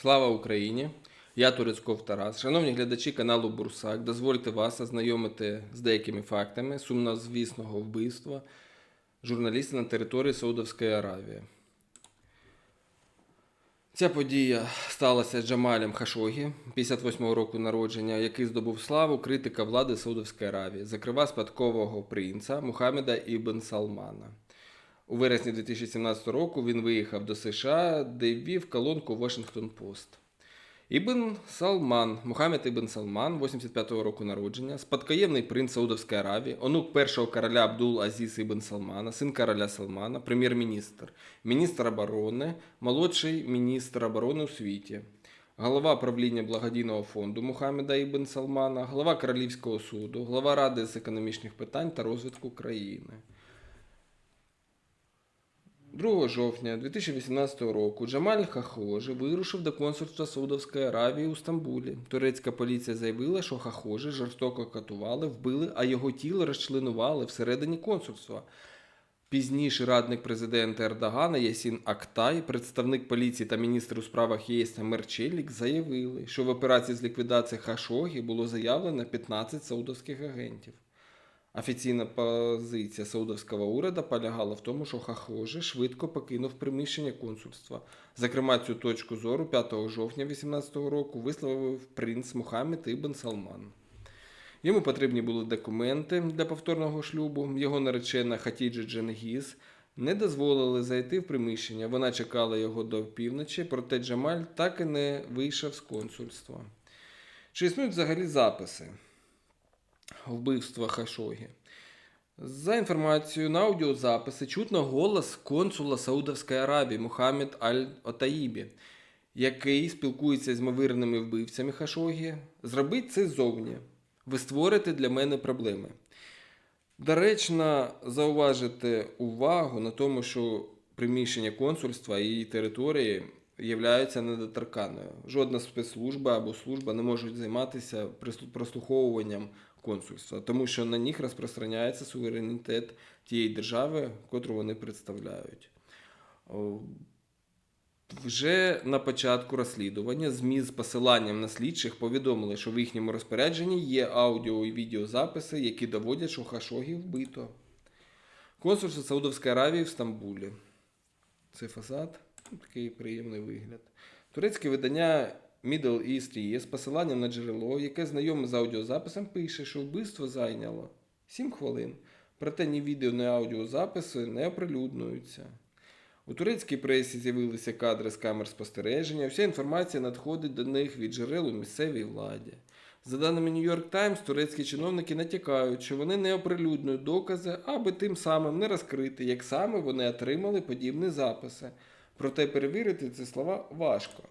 Слава Україні! Я Турецьков Тарас. Шановні глядачі каналу Бурсак, дозвольте вас ознайомити з деякими фактами сумнозвісного вбивства журналіста на території Саудовської Аравії. Ця подія сталася з Джамалем Хашогі, 58-го року народження, який здобув славу критика влади Саудовської Аравії, зокрема спадкового принца Мухаммеда Ібн Салмана. У вересні 2017 року він виїхав до США, де ввів колонку Washington Post. Ібн Салман, Мухаммед Ібн Салман, 85-го року народження, спадкоємний принц Саудовської Аравії, онук першого короля Абдул Азіз Ібн Салмана, син короля Салмана, прем'єр-міністр, міністр оборони, молодший міністр оборони у світі, голова правління благодійного фонду Мухаммеда Ібн Салмана, голова Королівського суду, голова Ради з економічних питань та розвитку країни. 2 жовтня 2018 року Джамаль Хахожи вирушив до консульства Саудовської Аравії у Стамбулі. Турецька поліція заявила, що Хахожи жорстоко катували, вбили, а його тіло розчленували всередині консульства. Пізніше радник президента Ердогана Ясін Актай, представник поліції та міністр у справах ЄС Мерчелік заявили, що в операції з ліквідації Хашогі було заявлено 15 саудовських агентів. Офіційна позиція саудовського уряду полягала в тому, що Хахожи швидко покинув приміщення консульства. Зокрема, цю точку зору 5 жовтня 2018 року висловив принц Мухаммед Ібн Салман. Йому потрібні були документи для повторного шлюбу. Його наречена Хатіджа Дженгіз не дозволили зайти в приміщення. Вона чекала його до півночі, проте Джамаль так і не вийшов з консульства. Чи існують взагалі записи? Вбивства Хашогі. За інформацією на аудіозаписи чутно голос консула Саудовської Аравії Мухаммед Аль-Отаїбі, який спілкується з ймовірними вбивцями Хашогі. Зробіть це ззовні. Ви створите для мене проблеми. Доречно зауважити увагу на тому, що приміщення консульства і її території являються недоторканною. Жодна спецслужба або служба не можуть займатися прослуховуванням консульства, тому що на них розпространяється суверенітет тієї держави, котру вони представляють. Вже на початку розслідування ЗМІ з посиланням на слідчих повідомили, що в їхньому розпорядженні є аудіо і відеозаписи, які доводять, що Хашогі вбито. Консульство Саудовської Аравії в Стамбулі. Це фасад, такий приємний вигляд. Турецьке видання Middle East є з посиланням на джерело, яке знайоме з аудіозаписом, пише, що вбивство зайняло 7 хвилин. Проте ні відео, ні аудіозаписи не оприлюднюються. У турецькій пресі з'явилися кадри з камер спостереження. Вся інформація надходить до них від джерел у місцевій владі. За даними New York Times, турецькі чиновники натякають, що вони не оприлюднюють докази, аби тим самим не розкрити, як саме вони отримали подібні записи. Проте перевірити ці слова важко.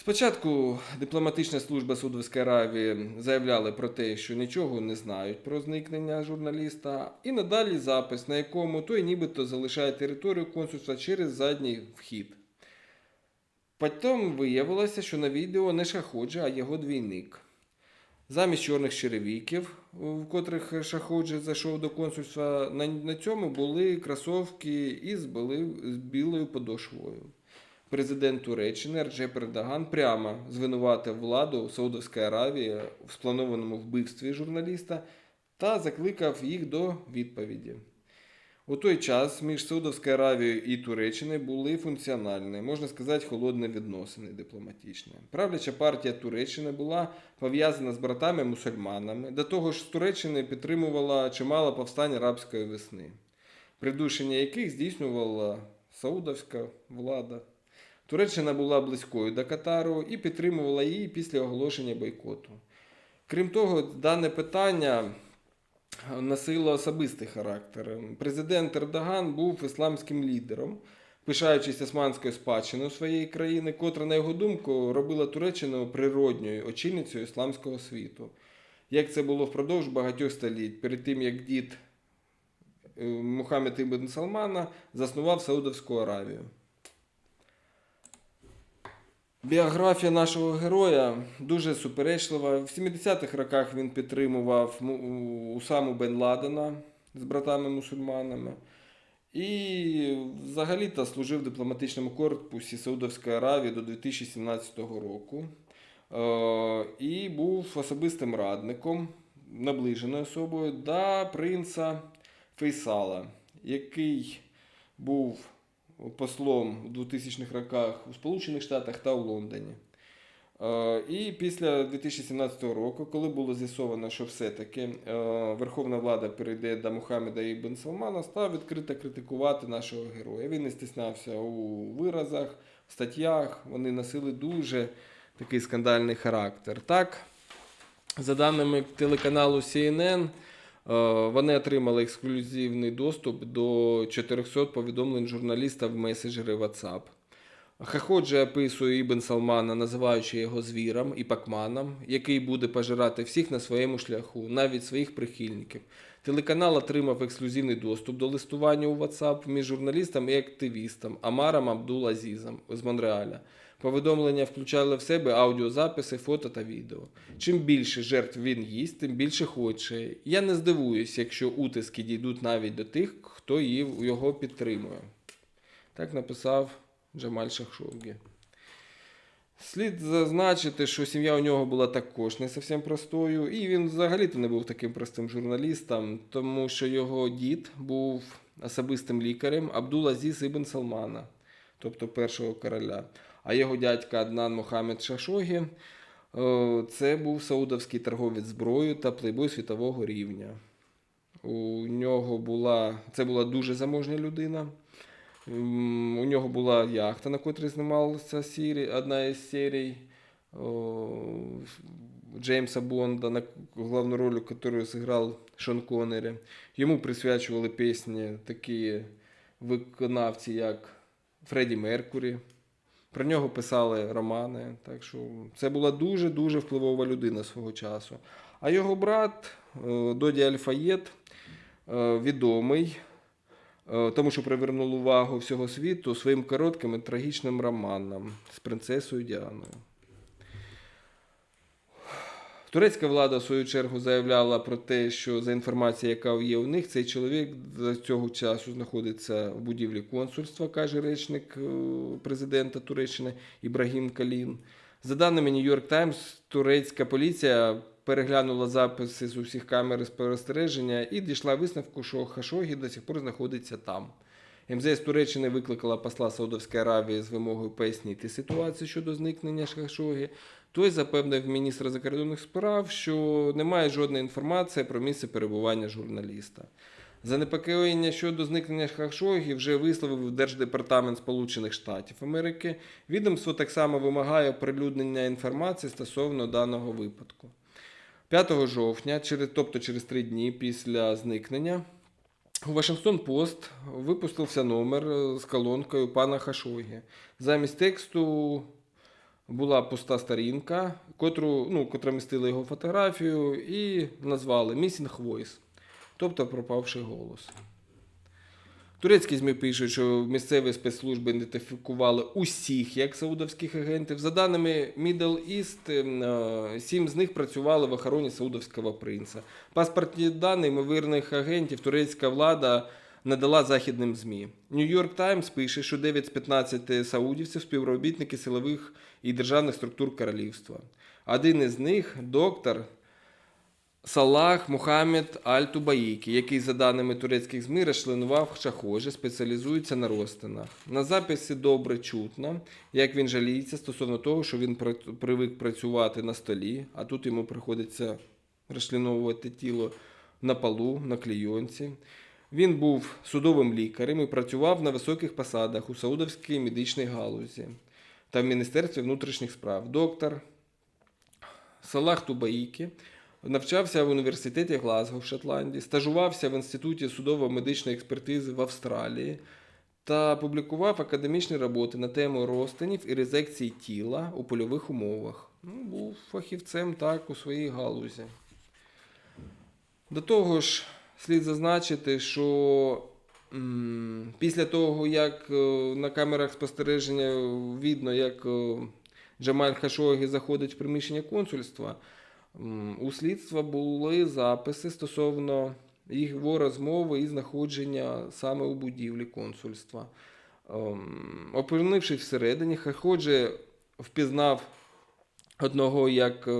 Спочатку дипломатична служба Саудовської Аравії заявляли про те, що нічого не знають про зникнення журналіста, і надалі запис, на якому той нібито залишає територію консульства через задній вхід. Потім виявилося, що на відео не Шаходжа, а його двійник. Замість чорних черевиків, в котрих Шаходжа зайшов до консульства, на, цьому були кросовки із, білою подошвою. Президент Туреччини Реджеп Ердоган прямо звинуватив владу Саудовської Аравії в спланованому вбивстві журналіста та закликав їх до відповіді. У той час між Саудовською Аравією і Туреччиною були функціональні, можна сказати, холодні відносини дипломатичні. Правляча партія Туреччини була пов'язана з братами-мусульманами, до того ж з Туреччини підтримувала чимало повстань арабської весни, придушення яких здійснювала саудовська влада. Туреччина була близькою до Катару і підтримувала її після оголошення бойкоту. Крім того, дане питання носило особистий характер. Президент Ердоган був ісламським лідером, пишаючись османською спадщиною своєї країни, котра, на його думку, робила Туреччину природньою очільницею ісламського світу. Як це було впродовж багатьох століть, перед тим як дід е, Мухаммед Ібн Салмана заснував Саудовську Аравію. Біографія нашого героя дуже суперечлива. В 70-х роках він підтримував Му- Усаму Бен Ладена з братами-мусульманами. І взагалі-то служив в дипломатичному корпусі Саудовської Аравії до 2017 року. Е, І був особистим радником, наближеною особою до принца Фейсала, який був послом у 2000-х роках у Сполучених Штатах та у Лондоні. І після 2017 року, коли було з'ясовано, що все-таки Верховна влада перейде до Мухаммеда Ібн Салмана, став відкрито критикувати нашого героя. Він не стіснявся у виразах, в статтях. Вони носили дуже такий скандальний характер. Так, за даними телеканалу CNN, вони отримали ексклюзивний доступ до 400 повідомлень журналіста в меседжері WhatsApp. Хаходже описує Ібн Салмана, називаючи його звіром і пакманом, який буде пожирати всіх на своєму шляху, навіть своїх прихильників. Телеканал отримав ексклюзивний доступ до листування у WhatsApp між журналістом і активістом Амаром Абдул Азізом з Монреаля. Повідомлення включали в себе аудіозаписи, фото та відео. Чим більше жертв він їсть, тим більше хоче. Я не здивуюсь, якщо утиски дійдуть навіть до тих, хто його підтримує. Так написав Джамаль Шахшогі. Слід зазначити, що сім'я у нього була також не зовсім простою, і він взагалі-то не був таким простим журналістом, тому що його дід був особистим лікарем Абдул-Азіз Ібн Салмана, тобто першого короля. А його дядька Аднан Мохаммед Шашогі е, це був саудовський торговець зброєю та плейбой світового рівня. У нього була, це була дуже заможня людина. У нього була яхта, на котрій знімалася сірі, одна із серій Джеймса Бонда, на головну роль, яку зіграв Шон Коннері. Йому присвячували пісні такі виконавці, як Фредді Меркурі. Про нього писали романи. Так що це була дуже-дуже впливова людина свого часу. А його брат е, Доді Альфаєт е, відомий е, тому що привернув увагу всього світу своїм коротким і трагічним романом з принцесою Діаною. Турецька влада, в свою чергу, заявляла про те, що за інформацією, яка є у них, цей чоловік до цього часу знаходиться в будівлі консульства, каже речник е, президента Туреччини Ібрагім Калін. За даними York Times, турецька поліція переглянула записи з усіх камер спостереження і дійшла висновку, що Хашогі до сих пор знаходиться там. МЗС Туреччини викликала посла Саудовської Аравії з вимогою пояснити ситуацію щодо зникнення Хашогі. Той запевнив міністра закордонних справ, що немає жодної інформації про місце перебування журналіста. Занепокоєння щодо зникнення Хашогі вже висловив Держдепартамент Сполучених Штатів Америки. Відомство так само вимагає оприлюднення інформації стосовно даного випадку. 5 жовтня, тобто через три дні після зникнення, у Вашингтон Пост випустився номер з колонкою пана Хашогі. Замість тексту була пуста сторінка, котру, ну, котра містила його фотографію, і назвали Missing Voice, тобто пропавший голос. Турецькі ЗМІ пишуть, що місцеві спецслужби ідентифікували усіх як саудовських агентів. За даними Middle East, е, сім з них працювали в охороні саудовського принца. Паспортні дані ймовірних агентів турецька влада надала західним ЗМІ. York Times пише, що 9 з 15 саудівців співробітники силових і державних структур королівства. Один із них доктор Салах Мухаммед Аль-Тубаїкі, який, за даними турецьких ЗМІ, розчленував шахожі, спеціалізується на розтинах. На записі добре чутно, як він жаліється стосовно того, що він привик працювати на столі, а тут йому приходиться розчленовувати тіло на полу, на клійонці. Він був судовим лікарем і працював на високих посадах у Саудовській медичній галузі та в Міністерстві внутрішніх справ. Доктор Салах Тубаїкі навчався в університеті Глазго в Шотландії, стажувався в Інституті судово-медичної експертизи в Австралії та публікував академічні роботи на тему розтинів і резекції тіла у польових умовах. Ну, був фахівцем так у своїй галузі. До того ж, слід зазначити, що після того, як е, на камерах спостереження видно, як е, Джамаль Хашогі заходить в приміщення консульства, у слідства були записи стосовно його розмови і знаходження саме у будівлі консульства. Ем, Опинившись всередині, Хаходже впізнав одного як е,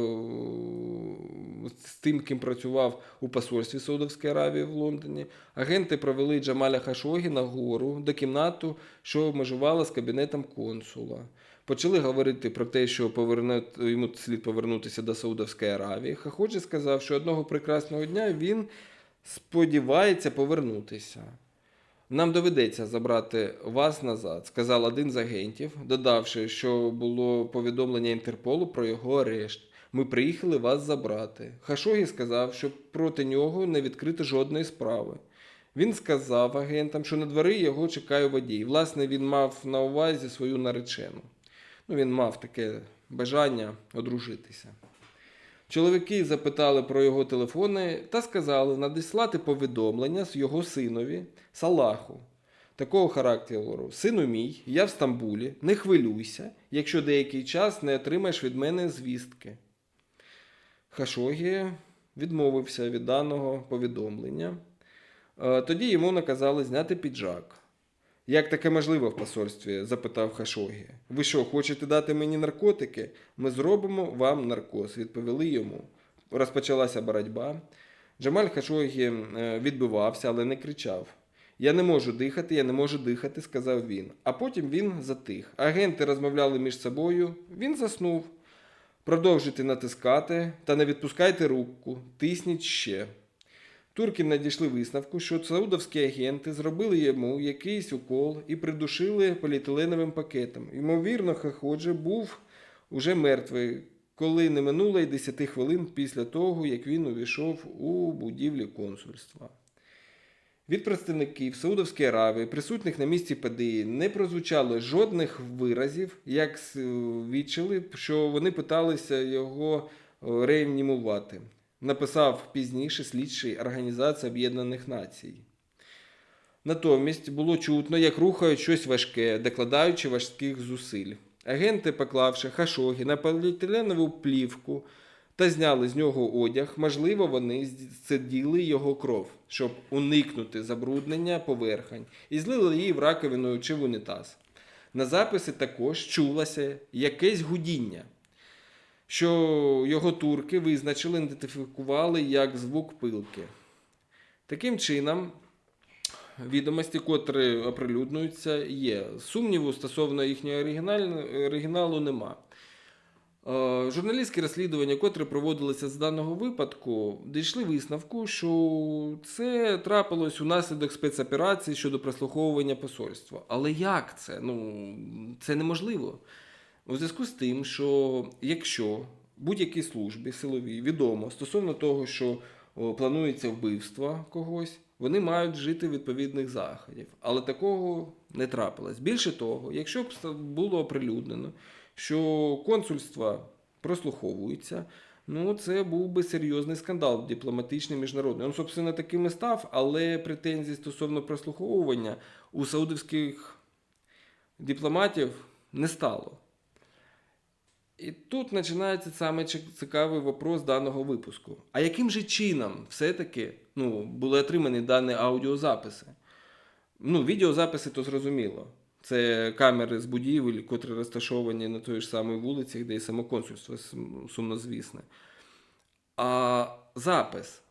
з тим, ким працював у посольстві Саудовської Аравії в Лондоні. Агенти провели Джамаля Хашогі на гору до кімнату, що межувала з кабінетом консула. Почали говорити про те, що поверне, йому слід повернутися до Саудовської Аравії. Хаходжі сказав, що одного прекрасного дня він сподівається повернутися. Нам доведеться забрати вас назад, сказав один з агентів, додавши, що було повідомлення Інтерполу про його арешт. Ми приїхали вас забрати. Хашогі сказав, що проти нього не відкрито жодної справи. Він сказав агентам, що на двори його чекає водій. Власне, він мав на увазі свою наречену. Ну, він мав таке бажання одружитися. Чоловіки запитали про його телефони та сказали надіслати повідомлення з його синові Салаху. Такого характеру: Сину мій, я в Стамбулі, не хвилюйся, якщо деякий час не отримаєш від мене звістки. Хашогі відмовився від даного повідомлення. Е, Тоді йому наказали зняти піджак. Як таке можливо в посольстві? запитав Хашогі. Ви що, хочете дати мені наркотики? Ми зробимо вам наркоз, відповіли йому. Розпочалася боротьба. Джамаль Хашогі е, відбивався, але не кричав. Я не можу дихати, я не можу дихати, сказав він. А потім він затих. Агенти розмовляли між собою, він заснув. Продовжуйте натискати та не відпускайте руку, тисніть ще. Турки надійшли висновку, що саудовські агенти зробили йому якийсь укол і придушили поліетиленовим пакетом. Ймовірно, Хаходже був уже мертвий, коли не минуло й 10 хвилин після того, як він увійшов у будівлі консульства. Від представників Саудовської Аравії, присутніх на місці події, не прозвучало жодних виразів, як свідчили, що вони питалися його е, реанімувати. Написав пізніше слідчий Організації Об'єднаних Націй. Натомість було чутно, як рухають щось важке, докладаючи важких зусиль. Агенти, поклавши хашогі на поліетиленову плівку та зняли з нього одяг, можливо, вони зцеділи його кров, щоб уникнути забруднення поверхень, і злили її в раковину чи в унітаз. На записі також чулося якесь гудіння, що його турки визначили, ідентифікували як звук пилки. Таким чином, відомості, котрі оприлюднюються, є. Сумніву стосовно їхнього оригіналу нема. Е, Журналістські розслідування, котрі проводилися з даного випадку, дійшли висновку, що це трапилось унаслідок спецоперації щодо прослуховування посольства. Але як це? Ну, це неможливо. У зв'язку з тим, що якщо будь-якій службі силовій відомо стосовно того, що планується вбивство когось, вони мають жити відповідних заходів. Але такого не трапилось. Більше того, якщо б було оприлюднено, що консульства прослуховуються, ну це був би серйозний скандал дипломатичний міжнародний. Він, собственно, таким і став, але претензій стосовно прослуховування у саудовських дипломатів не стало. І тут починається саме цікавий вопрос даного випуску. А яким же чином все-таки ну, були отримані дані аудіозаписи? Ну, відеозаписи то зрозуміло. Це камери з будівель, котрі розташовані на той ж самій вулиці, де і само консульство сумнозвісне. А запис.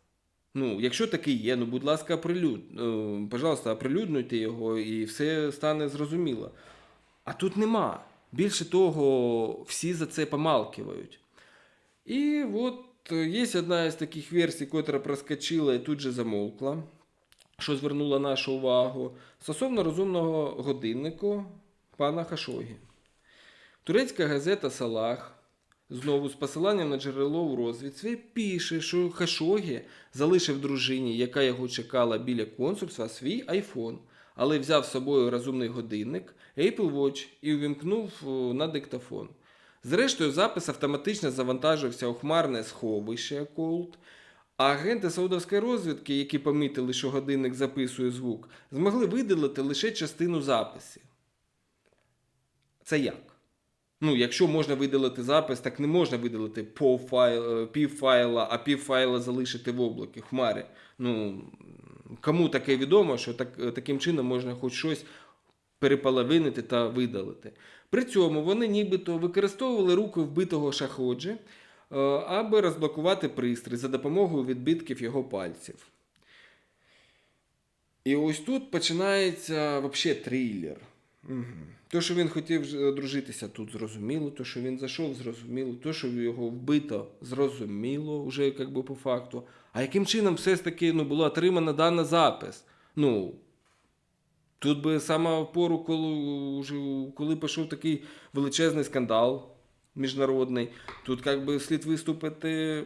Ну, якщо такий є, ну будь ласка, оприлюд... е, пожалуйста, оприлюднуйте його і все стане зрозуміло. А тут нема. Більше того, всі за це помалкивають. І от е, є одна з таких версій, котра проскочила і тут же замовкла, що звернула нашу увагу стосовно розумного годиннику пана Хашогі. Турецька газета Салах знову з посиланням на джерело в розвідці пише, що Хашогі залишив дружині, яка його чекала біля консульства, свій айфон, але взяв з собою розумний годинник Apple Watch і увімкнув на диктофон. Зрештою, запис автоматично завантажився у хмарне сховище Colt, а агенти саудовської розвідки, які помітили, що годинник записує звук, змогли видалити лише частину записів. Це як? Ну, якщо можна видалити запис, так не можна видалити е, пів файла, а пів файла залишити в облакі, в хмарі. Ну, кому таке відомо, що так, е, таким чином можна хоч щось переполовинити та видалити. При цьому вони нібито використовували руки вбитого шаходжі, е, аби розблокувати пристрій за допомогою відбитків його пальців. І ось тут починається взагалі трилер. Угу. То, що він хотів одружитися тут, зрозуміло. То, що він зайшов, зрозуміло. То, що його вбито, зрозуміло, вже як по факту. А яким чином все ж таки ну, була отримана дана запис? Ну, тут би саме пору, коли, коли пішов такий величезний скандал міжнародний, тут як би слід виступити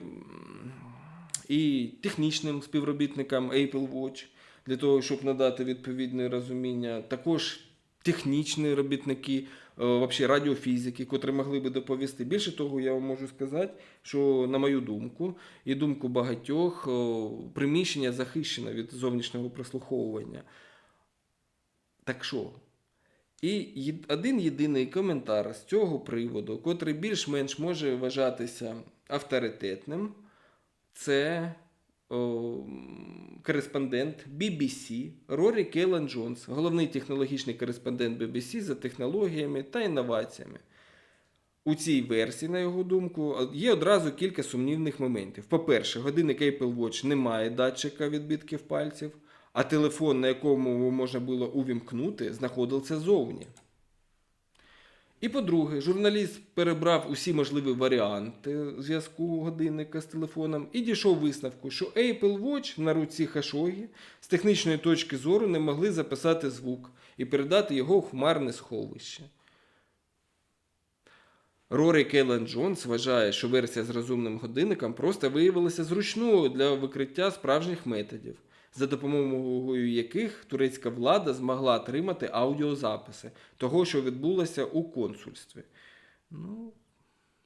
і технічним співробітникам Apple Watch для того, щоб надати відповідне розуміння. Також технічні робітники, е, вообще радіофізики, котрі могли би доповісти. Більше того, я вам можу сказати, що на мою думку і думку багатьох, е, приміщення захищено від зовнішнього прослуховування. Так що? І один єдиний коментар з цього приводу, котрий більш-менш може вважатися авторитетним, це кореспондент BBC Рорі Келлен Джонс, головний технологічний кореспондент BBC за технологіями та інноваціями. У цій версії, на його думку, є одразу кілька сумнівних моментів. По-перше, годинник Apple Watch не має датчика відбитків пальців, а телефон, на якому можна було увімкнути, знаходився зовні. І по-друге, журналіст перебрав усі можливі варіанти зв'язку годинника з телефоном і дійшов висновку, що Apple Watch на руці Хашогі з технічної точки зору не могли записати звук і передати його в хмарне сховище. Рорі Келлен Джонс вважає, що версія з розумним годинником просто виявилася зручною для викриття справжніх методів, за допомогою яких турецька влада змогла отримати аудіозаписи того, що відбулося у консульстві. Ну,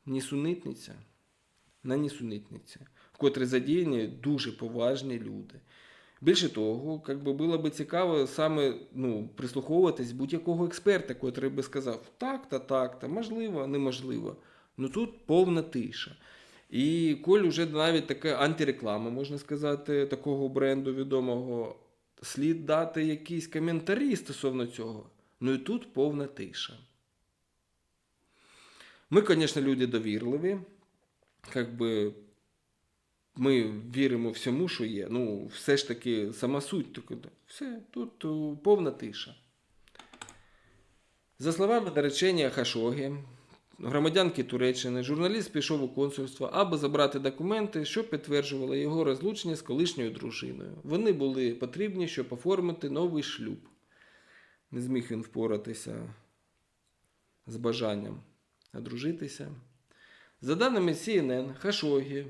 нісунитниця. На нісунитниця, в котрій задіяні дуже поважні люди. Більше того, як би було би цікаво саме ну, прислуховуватись будь-якого експерта, котрий би сказав так та так, та можливо, неможливо. Ну тут повна тиша. І коль уже навіть така антиреклама, можна сказати, такого бренду відомого, слід дати якісь коментарі стосовно цього. Ну і тут повна тиша. Ми, звісно, люди довірливі, як би ми віримо всьому, що є. Ну, все ж таки, сама суть. Все, тут повна тиша. За словами наречення Хашогі, громадянки Туреччини, журналіст пішов у консульство, аби забрати документи, що підтверджували його розлучення з колишньою дружиною. Вони були потрібні, щоб оформити новий шлюб. Не зміг він впоратися з бажанням одружитися. За даними CNN, Хашогі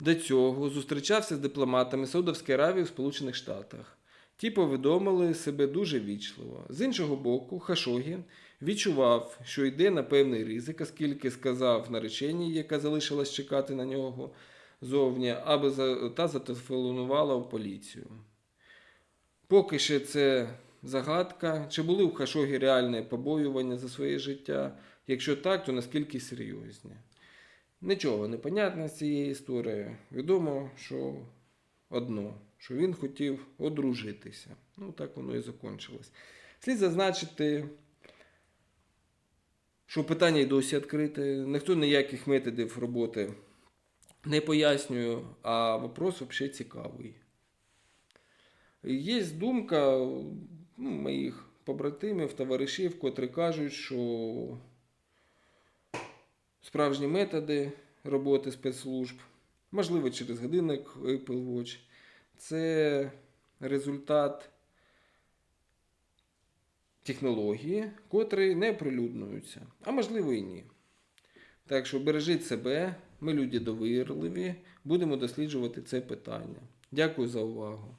до цього зустрічався з дипломатами Саудовської Аравії в Сполучених Штатах. Ті повідомили себе дуже вічливо. З іншого боку, Хашогі відчував, що йде на певний ризик, оскільки сказав нареченій, яка залишилась чекати на нього зовні, аби та зателефонувала в поліцію. Поки ще це загадка, чи були у Хашогі реальні побоювання за своє життя? Якщо так, то наскільки серйозні? Нічого не понятно з цієї історії. Відомо, що одно, що він хотів одружитися. Ну, так воно і закончилось. Слід зазначити, що питання й досі відкрите. Ніхто ніяких методів роботи не пояснює, а вопрос взагалі цікавий. Є думка ну, моїх побратимів, товаришів, котрі кажуть, що справжні методи роботи спецслужб, можливо, через годинник Apple Watch, це результат технології, котрі не оприлюднуються, а можливо і ні. Так що бережіть себе, ми люди довірливі, будемо досліджувати це питання. Дякую за увагу.